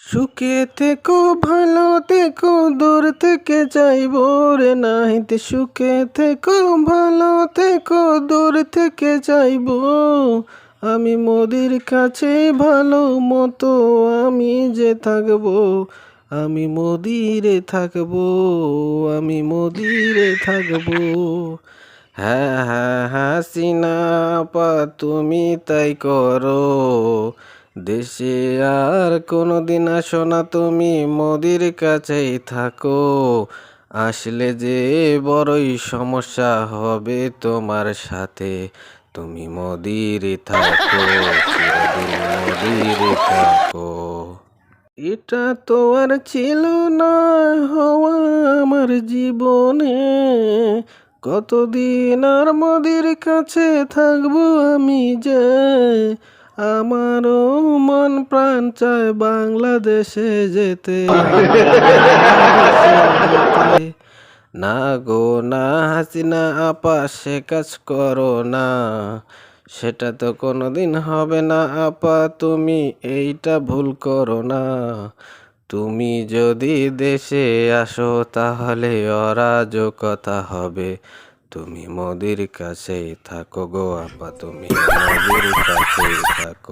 সুখে থেকো, ভালো থেকো, দূর থেকে যাইব রে নাহিতে। সুখে থেকো, ভালো থেকো, দূর থেকে যাইব। আমি মোদির কাছে ভালো মতো আমি যে থাকব, আমি মোদিরে থাকব, আমি মোদিরে থাকব। হ্যাঁ হ্যাঁ হাসিনা আপা তুমি তাই করো। দেশে আর কোনোদিন আসো না তুমি, মোদির কাছেই থাকো। আসলে যে বড়ই সমস্যা হবে তোমার সাথে, তুমি মোদির থাকো মোদির থাকো। এটা তো আর ছিল না হওয়া আমার জীবনে, কতদিন আর মোদির কাছে থাকব আমি যে? আমারও মন প্রাণ চায় বাংলাদেশে যেতে। না গো, না হাসিনা আপা, সে কাজ করো না। সেটা তো কোনোদিন হবে না আপা, তুমি এইটা ভুল করো না। তুমি যদি দেশে আসো, তাহলে অরাজকতা হবে। তুমি মোদির কাছেই থাকো গো আপা, তুমি মোদির কাছেই থাকো।